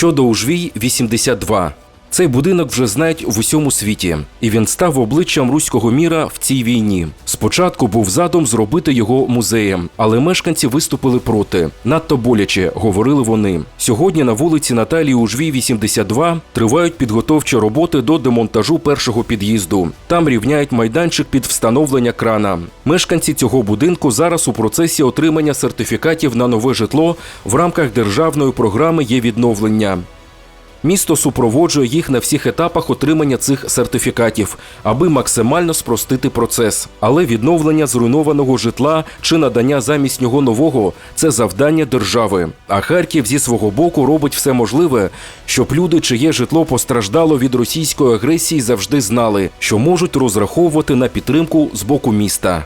Щодо Ужвій 82. Цей будинок вже знають в усьому світі, і він став обличчям руського міра в цій війні. Спочатку був задум зробити його музеєм, але мешканці виступили проти. Надто боляче, говорили вони. Сьогодні на вулиці Наталії Ужвій 82 тривають підготовчі роботи до демонтажу першого під'їзду. Там рівняють майданчик під встановлення крана. Мешканці цього будинку зараз у процесі отримання сертифікатів на нове житло в рамках державної програми є відновлення. Місто супроводжує їх на всіх етапах отримання цих сертифікатів, аби максимально спростити процес. Але відновлення зруйнованого житла чи надання замість нього нового це завдання держави. А Харків зі свого боку робить все можливе, щоб люди, чиє житло постраждало від російської агресії, завжди знали, що можуть розраховувати на підтримку з боку міста.